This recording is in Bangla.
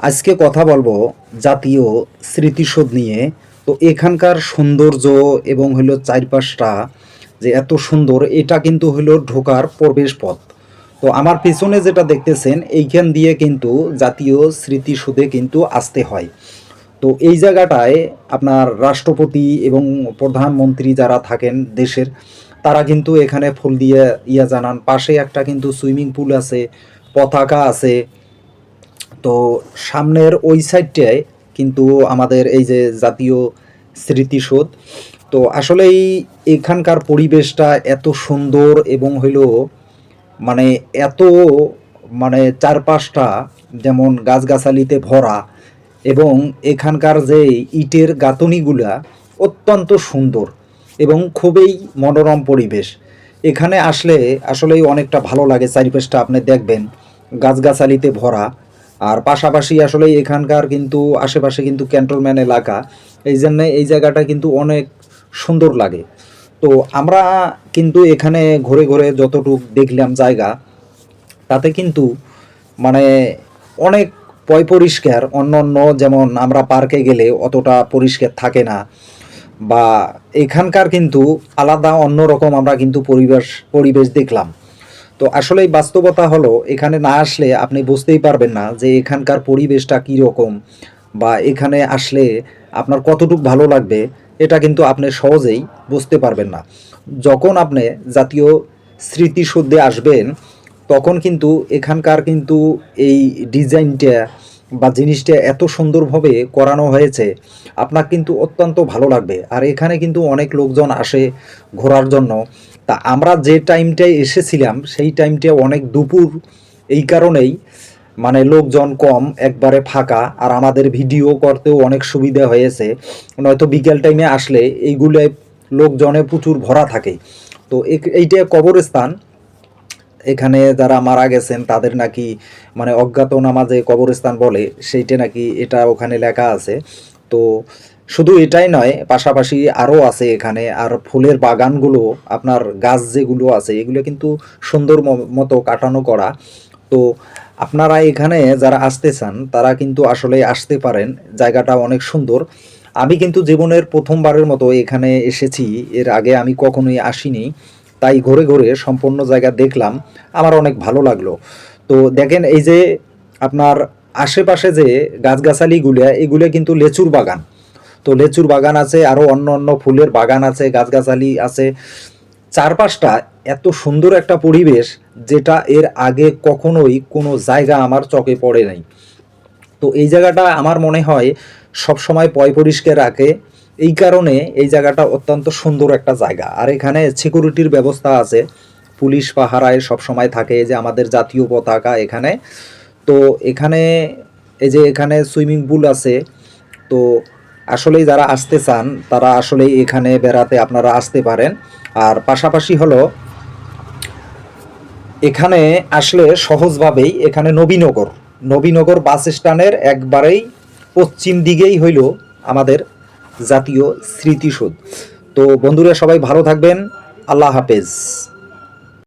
আজকে কথা বলব জাতীয় স্মৃতিসৌধ নিয়ে। তো এখানকার সৌন্দর্য এবং হলো চারপাশটা যে এত সুন্দর, এটা কিন্তু হলো ঢোকার প্রবেশ পথ। তো আমার পেছনে যেটা দেখতেছেন, এইখান দিয়ে কিন্তু জাতীয় স্মৃতিসৌধে কিন্তু আসতে হয়। তো এই জায়গাটায় আপনার রাষ্ট্রপতি এবং প্রধানমন্ত্রী যারা থাকেন দেশের, তারা কিন্তু এখানে ফুল দিয়ে ইয়া জানান। পাশে একটা কিন্তু সুইমিং পুল আছে, পতাকা আছে তো সামনের ওই সাইডটায় কিন্তু আমাদের এই যে জাতীয় স্মৃতিসৌধ, তো আসলেই এখানকার পরিবেশটা এত সুন্দর এবং হইল মানে এত মানে চারপাশটা যেমন গাছগাছালিতে ভরা এবং এখানকার যে ইটের গাঁথনিগুলা অত্যন্ত সুন্দর এবং খুবই মনোরম পরিবেশ। এখানে আসলে আসলেই অনেকটা ভালো লাগে, চারিপাশটা আপনি দেখবেন, গাছগাছালিতে ভরা। আর পাশাপাশি আসলে এখানকার কিন্তু আশেপাশে কিন্তু ক্যান্টনম্যান এলাকা, এই জন্যে এই জায়গাটা কিন্তু অনেক সুন্দর লাগে। তো আমরা কিন্তু এখানে ঘুরে ঘুরে যতটুক দেখলাম জায়গা, তাতে কিন্তু মানে অনেক পয় পরিষ্কার, অন্য অন্য যেমন আমরা পার্কে গেলে অতটা পরিষ্কার থাকে না। বা এখানকার কিন্তু আলাদা অন্যরকম আমরা কিন্তু পরিবেশ পরিবেশ দেখলাম। তো আসলে এই বাস্তবতা হলো, এখানে না আসলে আপনি বুঝতেই পারবেন না যে এখানকার পরিবেশটা কী রকম বা এখানে আসলে আপনার কতটুকু ভালো লাগবে, এটা কিন্তু আপনি সহজেই বুঝতে পারবেন না। যখন আপনি জাতীয় স্মৃতিসৌধে আসবেন, তখন কিন্তু এখানকার কিন্তু এই ডিজাইনটা বা জিনিসটা এত সুন্দরভাবে করানো হয়েছে, আপনার কিন্তু অত্যন্ত ভালো লাগবে। আর এখানে কিন্তু অনেক লোকজন আসে ঘোরার জন্য। তা আমরা যে টাইমটায় এসেছিলাম, সেই টাইমটা অনেক দুপুর। এই কারণেই মানে লোকজন কম, একবারে ফাঁকা। আর আমাদের ভিডিও করতেও অনেক সুবিধা হয়েছে। নয়তো বিকেল টাইমে আসলে এইগুলোয় লোকজনে প্রচুর ভরা থাকে। তো এইটা কবরস্থান। এখানে যারা মারা গেছেন, তাদের নাকি মানে অজ্ঞাতনামা যে কবরস্থান বলে, সেইটা নাকি এটা ওখানে লেখা আছে। তো শুধু এটাই নয়, পাশাপাশি আরও আছে এখানে, আর ফুলের বাগানগুলো, আপনার গাছ যেগুলো আছে, এগুলো কিন্তু সুন্দর মতো কাটানো করা। তো আপনারা এখানে যারা আসতে চান, তারা কিন্তু আসলে আসতে পারেন, জায়গাটা অনেক সুন্দর। আমি কিন্তু জীবনের প্রথমবারের মতো এখানে এসেছি, এর আগে আমি কখনোই আসিনি। তাই ঘুরে ঘুরে সম্পূর্ণ জায়গা দেখলাম। আমার অনেক ভালো লাগল। তো দেখেন এই যে আপনার আশেপাশে যে গাছগাছালিগুলো এগুলো কিন্তু লেচুর বাগান। তো লেচুর বাগান আছে আরও অন্য অন্য ফুলের বাগান আছে, গাছগাছালি আছে। চারপাশটা এত সুন্দর একটা পরিবেশ যেটা এর আগে কখনোই কোনো জায়গা আমার চকে পড়ে নাই। তো এই জায়গাটা আমার মনে হয় সবসময় পয় পরিষ্কার রাখে। এই কারণে এই জায়গাটা অত্যন্ত সুন্দর একটা জায়গা। আর এখানে সিকিউরিটির ব্যবস্থা আছে। পুলিশ পাহারায় সব সময় থাকে যে আমাদের জাতীয় পতাকা এখানে। তো এখানে এই যে এখানে সুইমিং পুল আছে, তো আসলেই যারা আসতে চান, তারা আসলেই এখানে বেড়াতে আপনারা আসতে পারেন। আর পাশাপাশি হলো, এখানে আসলে সহজভাবেই এখানে নবীনগর। নবীনগর বাস স্ট্যান্ডের একবারেই পশ্চিম দিকেই হইল আমাদের জাতীয় স্মৃতিসৌধ। তো বন্ধুরা সবাই ভালো থাকবেন। আল্লাহ হাফেজ।